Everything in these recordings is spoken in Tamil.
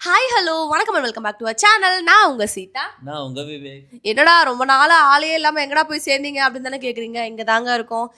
ஹாய் ஹலோ வணக்கம் வெல்கம் பேக் டு சேனல் நான் உங்க சீதா. நான் உங்க விவேக். என்னடா ரொம்ப நாளா ஆளே இல்லாம எங்கடா போய் சேர்ந்தீங்க அப்படின்னு தானே கேக்குறீங்க. இங்க தாங்க இருக்கோம்.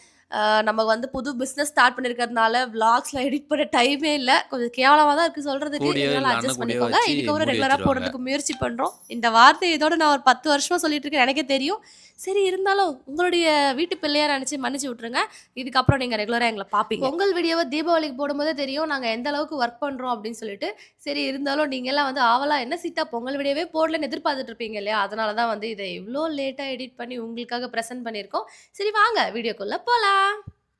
நம்ம வந்து புது பிசினஸ் ஸ்டார்ட் பண்ணிருக்கிறதுனால vlogsல எடிட் பண்ண டைமே இல்ல. கொஞ்சம் கேவலமா தான் இருக்கு சொல்றதுக்கு. கூடியோ என்னால அட்ஜஸ்ட் பண்ணிக்கோங்க. வச்சு இதுக்கு ஒரு மூடி ரெகுலரா. போடுறதுக்கு முயற்சி பண்றோம். இந்த வார்த்தை இதோட நான் ஒரு பத்து வருஷமா சொல்லிட்டு இருக்கேன். எனக்கே தெரியும். சரி இருந்தாலும் உங்களுடைய வீட்டு பிள்ளையா நினைச்சு மன்னிச்சு விட்டுருங்க. இதுக்கப்புறம் நீங்க ரெகுலரா எங்களை பாப்பீங்க. உங்கள் வீடியோவை தீபாவளிக்கு போடும்போதே தெரியும் நாங்க எந்த அளவுக்கு ஒர்க் பண்றோம் அப்படின்னு சொல்லிட்டு. சரி இருந்தாலும் நீங்க எல்லாம் வந்து ஆவலா என்ன சீட்டா பொங்கல் வீடியோவே போடலன்னு எதிர்பார்த்துட்டு இருப்பீங்க இல்லையா? அதனால தான் வந்து இதை இவ்வளோ லேட்டா எடிட் பண்ணி உங்களுக்காக ப்ரெசென்ட் பண்ணியிருக்கோம். சரி வாங்க வீடியோக்குள்ள போலாம்.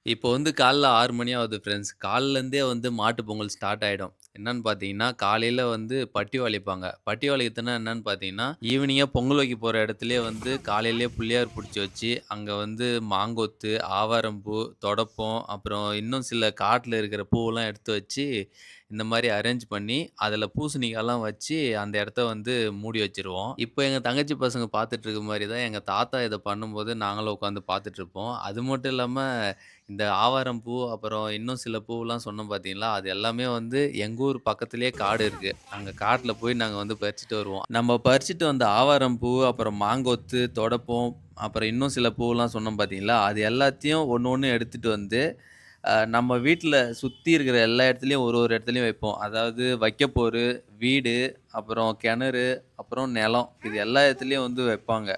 இப்போ வந்து காலைல ஆறு மணி ஆகுது ஃப்ரெண்ட்ஸ் காலிலேருந்தே வந்து மாட்டு பொங்கல் ஸ்டார்ட் ஆகிடும் என்னன்னு பார்த்தீங்கன்னா காலையில் வந்து பட்டி வளைப்பாங்க. பட்டி வளையத்துனா என்னன்னு பார்த்தீங்கன்னா ஈவினிங்காக பொங்கல் வைக்க போகிற இடத்துலயே வந்து காலையிலேயே புள்ளியார் பிடிச்சி வச்சு அங்கே வந்து மாங்கொத்து ஆவாரம்பூ தொடப்பம் அப்புறம் இன்னும் சில காட்டில் இருக்கிற பூவெல்லாம் எடுத்து வச்சு இந்த மாதிரி அரேஞ்ச் பண்ணி அதில் பூசணிக்காலாம் வச்சு அந்த இடத்த வந்து மூடி வச்சிருவோம். இப்போ எங்கள் தங்கச்சி பசங்க பார்த்துட்டு இருக்க மாதிரி தான் எங்கள் தாத்தா இதை பண்ணும்போது நாங்களும் உட்காந்து பார்த்துட்டு இருப்போம். அது மட்டும் இல்லாமல் இந்த ஆவாரம் பூ அப்புறம் இன்னும் சில பூவெல்லாம் சொன்னோம் பார்த்தீங்களா? அது எல்லாமே வந்து எங்கள் ஊர் பக்கத்துலேயே காடு இருக்குது அங்கே காட்டில் போய் நாங்கள் வந்து பறிச்சுட்டு வருவோம். நம்ம பறிச்சுட்டு வந்த ஆவாரம் பூ அப்புறம் மாங்கொத்து தொடப்பம் அப்புறம் இன்னும் சில பூவெல்லாம் சொன்னோம் பார்த்தீங்களா? அது எல்லாத்தையும் ஒன்று ஒன்று எடுத்துகிட்டு வந்து நம்ம வீட்டில் சுற்றி இருக்கிற எல்லா இடத்துலையும் ஒரு ஒரு இடத்துலையும் வைப்போம். அதாவது வைக்கப்போர் வீடு அப்புறம் கிணறு அப்புறம் நிலம் இது எல்லா இடத்துலையும் வந்து வைப்பாங்க.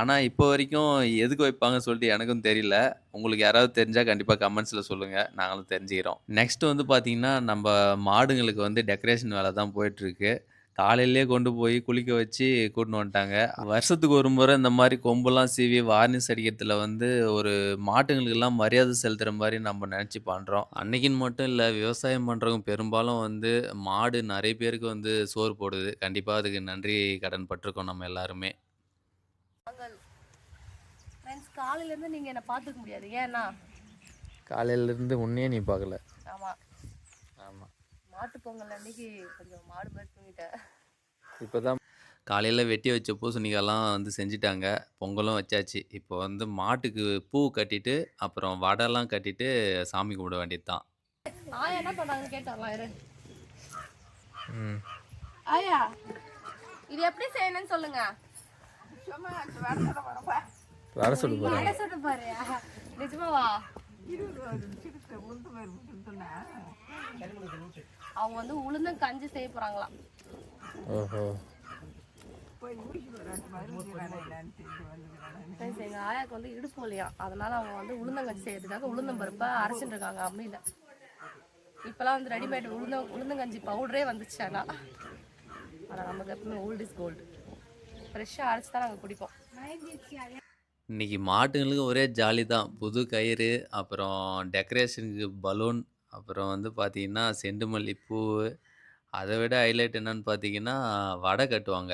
ஆனால் இப்போ வரைக்கும் எதுக்கு வைப்பாங்கன்னு சொல்லிட்டு எனக்கும் தெரியல. உங்களுக்கு யாராவது தெரிஞ்சால் கண்டிப்பாக கமெண்ட்ஸில் சொல்லுங்கள் நாங்களும் தெரிஞ்சுக்கிறோம். நெக்ஸ்ட் வந்து பார்த்திங்கன்னா நம்ம மாடுங்களுக்கு வந்து டெக்கரேஷன் வேலை தான் போயிட்டுருக்கு. காலையிலேயே கொண்டு போய் குளிக்க வச்சு கூட்டின்னு வந்துட்டாங்க. வருஷத்துக்கு ஒரு முறை இந்த மாதிரி கொம்பெல்லாம் சீவி வார்னிஷ் அடிக்கிறதுல வந்து ஒரு மாட்டுங்களுக்கெல்லாம் மரியாதை செலுத்துகிற மாதிரி நம்ம நினச்சி பண்ணுறோம் அன்னைக்குன்னு மட்டும் இல்லை விவசாயம் பண்ணுறவங்க பெரும்பாலும் வந்து மாடு நிறைய பேருக்கு வந்து சோறு போடுது. கண்டிப்பாக அதுக்கு நன்றி கடன் பட்டிருக்கோம் நம்ம எல்லாருமே. ஃப்ரெண்ட்ஸ் காலையிலேருந்து நீங்கள் என்னை பார்த்துக்க முடியாது. ஏன்னா காலையிலேருந்து உன்னே நீ பார்க்கல. ஆமாம் ஆமாம் மாட்டு பொங்கல் அன்னைக்கு கொஞ்சம் மாடு மாதிரி தூங்கிட்டேன். இப்போ தான் காலையில் வெட்டி வச்ச பூசணிக்காய்லாம் வந்து செஞ்சிட்டாங்க. பொங்கலும் வச்சாச்சு. இப்போ வந்து மாட்டுக்கு பூ கட்டிட்டு அப்புறம் வடைலாம் கட்டிட்டு சாமி கும்பிட வேண்டியது தான் நான் என்ன இரு. ம். ஆயா இது எப்படி செய்யணும்னு சொல்லுங்க. வர சொல்லு பாரு என்ன சொல்ல பாரு நிஜமாவா அவங்க வந்து உளுந்தம் கஞ்சி செய்ய போறாங்களாம் ஓஹோ எங்க ஆயாக்கு வந்து இடுப்பு வலியா அதனால அவங்க வந்து உளுந்தங்கஞ்சி செய்யறதுக்காக உளுந்தம் பருப்பை அரைச்சிட்டு இருக்காங்க அம்மியில இப்பெல்லாம் வந்து ரெடிமேட் உளுந்த உளுந்தங்கஞ்சி பவுடரே வந்துச்சு ஆனா ஆனா நமக்கு எப்பவுமே ஓல்ட் இஸ் கோல்டு ஃப்ரெஷ்ஷாக அரைச்சி தான் நாங்கள் குடிப்போம். இன்னைக்கு மாட்டுங்களுக்கு ஒரே ஜாலி தான். புது கயிறு அப்புறம் டெக்கரேஷனுக்கு பலூன் அப்புறம் வந்து பார்த்தீங்கன்னா செண்டுமல்லி பூ அதை விட ஹைலைட் என்னன்னு பார்த்தீங்கன்னா வடை கட்டுவாங்க.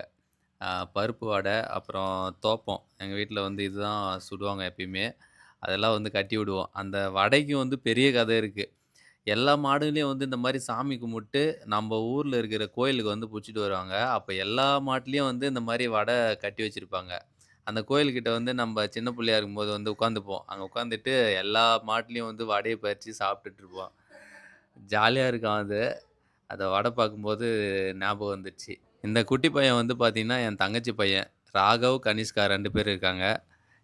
பருப்பு வடை அப்புறம் தோப்பம். எங்கள் வீட்டில் வந்து இதுதான் சுடுவாங்க எப்பயுமே. அதெல்லாம் வந்து கட்டி விடுவோம். அந்த வடைக்கும் வந்து பெரிய கதை இருக்குது எல்லா மாடுகளையும் வந்து இந்த மாதிரி சாமி கும்பிட்டு நம்ம ஊரில் இருக்கிற கோயிலுக்கு வந்து பிடிச்சிட்டு வருவாங்க. அப்போ எல்லா மாட்டுலேயும் வந்து இந்த மாதிரி வடை கட்டி வச்சுருப்பாங்க. அந்த கோயில்கிட்ட வந்து நம்ம சின்ன பிள்ளையா இருக்கும்போது வந்து உட்காந்துப்போம் அங்கே உட்காந்துட்டு எல்லா மாட்டுலேயும் வந்து வடையை பறித்து சாப்பிட்டுட்டு இருப்போம். ஜாலியாக இருக்கும் அது. அதை வடை பார்க்கும்போது ஞாபகம் வந்துடுச்சு இந்த குட்டி பையன் வந்து பார்த்தீங்கன்னா என் தங்கச்சி பையன். ராகவ் கனிஷ்கா ரெண்டு பேர் இருக்காங்க.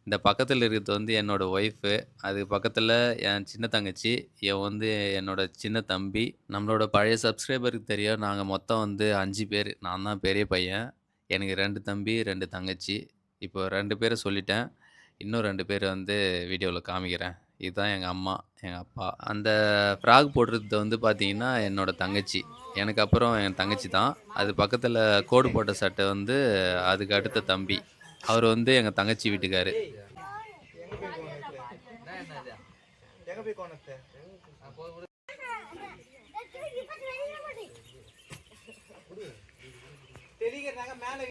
இந்த பக்கத்தில் இருக்கிறது வந்து என்னோட ஒய்ஃபு அது பக்கத்தில் என் சின்ன தங்கச்சி என் வந்து என்னோட சின்ன தம்பி. நம்மளோட பழைய சப்ஸ்கிரைபருக்கு தெரியும். நாங்கள் மொத்தம் வந்து அஞ்சு பேர். நான் தான் பெரிய பையன். எனக்கு ரெண்டு தம்பி ரெண்டு தங்கச்சி. இப்போ ரெண்டு பேரை சொல்லிட்டேன். இன்னும் ரெண்டு பேர் வந்து வீடியோவில் காமிக்கிறேன். இதுதான் எங்கள் அம்மா எங்கள் அப்பா. அந்த ஃப்ராக் போடுறது வந்து பார்த்தீங்கன்னா என்னோட தங்கச்சி. எனக்கு அப்புறம் என் தங்கச்சி தான். அது பக்கத்தில் கோடு போட்ட சட்டை வந்து அதுக்கு அடுத்த தம்பி. அவர் வந்து எங்கள் தங்கச்சி வீட்டுக்காரு. எங்க போய் கோணத்தை? தெளிக்கிறாங்க மேல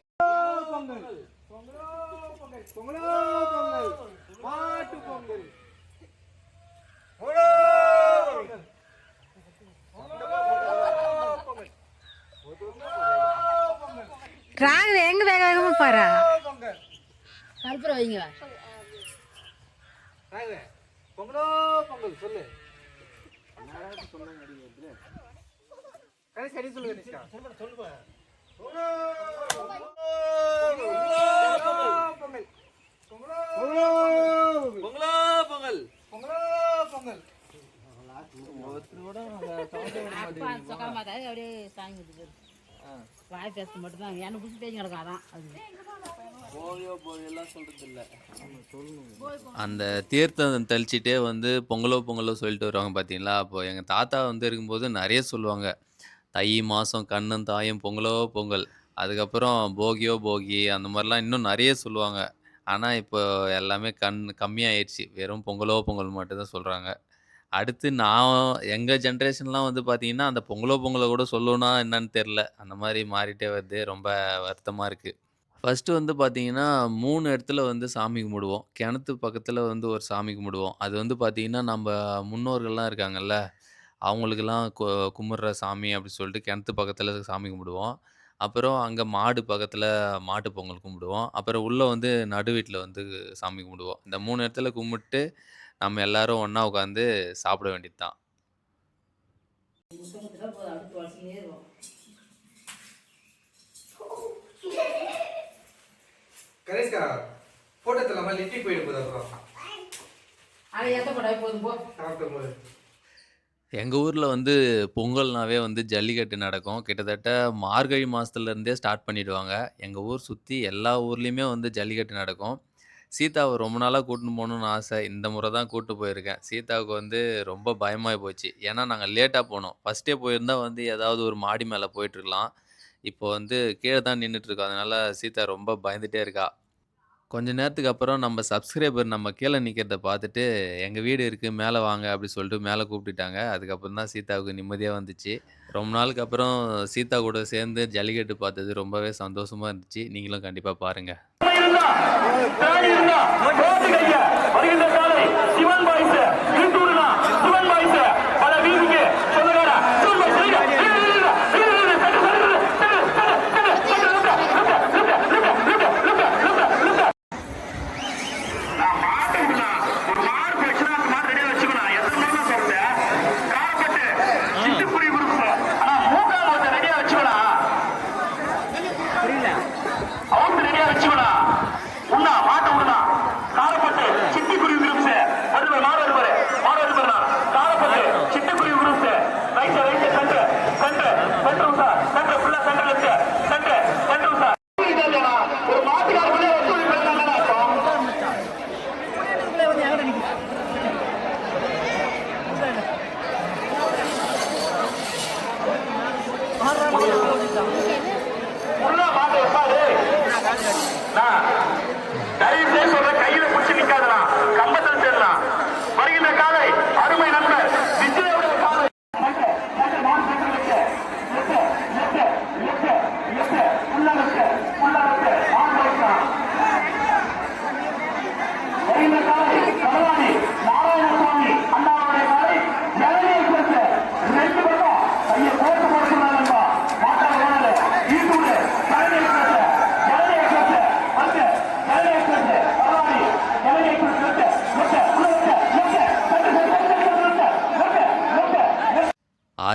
பொங்கல் பொங்கலோ பொங்கல் மாட்டு பொங்கல் எங்க வேக வேகமா பாரு கல்புரம் வைங்க. பொங்கலோ பொங்கல் சொல்லு. கடைசி அடி சொல்லு கனிஷ்கா சொல்லுப்பா பொங்கலோ பொங்கல். பொங்கலோ பொங்கலோ. பொங்கல். வாய் பேச மட்டும்தான் எனக்கு பிடிச்சி பேசி கிடக்கும் அதான் அது. அந்த தீர்த்தம் தெளிச்சிட்டே வந்து பொங்கலோ பொங்கலோ சொல்லிட்டு வருவாங்க பார்த்தீங்களா அப்போ எங்கள் தாத்தா வந்து இருக்கும்போது நிறைய சொல்லுவாங்க. தை மாதம் கண்ணும் தாயும் பொங்கலோ பொங்கல். அதுக்கப்புறம் போகியோ போகி அந்த மாதிரிலாம் இன்னும் நிறைய சொல்லுவாங்க. ஆனால் இப்போ எல்லாமே கண் கம்மியாயிடுச்சு வெறும் பொங்கலோ பொங்கல் மட்டும்தான் சொல்கிறாங்க அடுத்து நான் எங்கள் ஜென்ரேஷன்லாம் வந்து பார்த்தீங்கன்னா அந்த பொங்கலோ பொங்கலை கூட சொல்லணும்னா என்னன்னு தெரில அந்த மாதிரி மாறிட்டே வருது. ரொம்ப வருத்தமாக இருக்குது ஃபர்ஸ்ட்டு வந்து பார்த்தீங்கன்னா, 3 இடத்துல வந்து சாமி கும்பிடுவோம். கிணத்து பக்கத்துல வந்து ஒரு சாமி கும்பிடுவோம். அது வந்து பார்த்தீங்கன்னா, நம்ப முன்னோர்கள்லாம் இருக்காங்கல்ல, அவங்களுக்கெல்லாம் கு கும்பிடுற சாமி அப்படி சொல்லிட்டு கிணத்து பக்கத்துல சாமி கும்பிடுவோம். அப்புறம் அங்க மாடு பக்கத்துல மாட்டு பொங்கல் கும்பிடுவோம். அப்புறம் உள்ள வந்து நடு வீட்ல வந்து சாமி கும்பிடுவோம். இந்த 3 இடத்துல கும்பிட்டு, நம்ம எல்லாரும் ஒண்ணா உட்காந்து சாப்பிட வேண்டியது தான். கனிஷ்கா போட்டோ தரலாமா லிட்டி போயிட்டு போகுது அப்புறம் அதை எத்த போடாது போதும் போ சாப்பிடும் போது எங்க ஊர்ல வந்து பொங்கல்னாவே வந்து ஜல்லிக்கட்டு நடக்கும். கிட்டத்தட்ட மார்கழி மாசத்துல இருந்தே ஸ்டார்ட் பண்ணிடுவாங்க. எங்க ஊர் சுத்தி எல்லா ஊர்லயுமே வந்து ஜல்லிக்கட்டு நடக்கும். சீதாவ ரொம்ப நாளா கூட்டின்னு போகணும்னு ஆசை. இந்த முறை தான் கூட்டு போயிருக்கேன். சீதாவுக்கு வந்து ரொம்ப பயமாயி போச்சு. ஏன்னா நாங்க லேட்டா போனோம். ஃபர்ஸ்ட்டே போயிருந்தா வந்து ஏதாவது ஒரு மாடி மேல போயிட்டுருக்கலாம். இப்போ வந்து கீழ தான் நின்னுட்டுருக்கோம். அதனால சீதா ரொம்ப பயந்துட்டே இருக்கா. கொஞ்ச நேரத்துக்கு அப்புறம் நம்ம சப்ஸ்கிரைபர் நம்ம கீழ நிக்கிறத பார்த்துட்டு, "எங்க வீடு இருக்கு மேல வாங்க" அப்படி சொல்லிட்டு மேல கூப்பிட்டுட்டாங்க. அதுக்கப்புறம் தான் சீதாவுக்கு நிம்மதியா வந்துச்சு. ரொம்ப நாளுக்கு அப்புறம் சீதா கூட சேர்ந்து ஜல்லிக்கட்டு பார்த்தது ரொம்பவே சந்தோஷமா இருந்துச்சு. நீங்களும் கண்டிப்பா பாருங்க.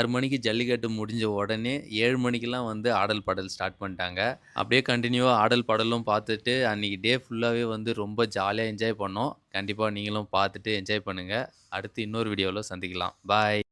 ஆறு மணிக்கு ஜல்லிக்கட்டு முடிஞ்ச உடனே ஏழு மணிக்கெல்லாம் வந்து ஆடல் பாடல் ஸ்டார்ட் பண்ணிட்டாங்க. அப்படியே கண்டினியூவாக ஆடல் பாடலும் பார்த்துட்டு, அன்னைக்கு டே ஃபுல்லாகவே வந்து ரொம்ப ஜாலியாக என்ஜாய் பண்ணோம். கண்டிப்பாக நீங்களும் பார்த்துட்டு என்ஜாய் பண்ணுங்கள் அடுத்து இன்னொரு வீடியோவில் சந்திக்கலாம். பாய்.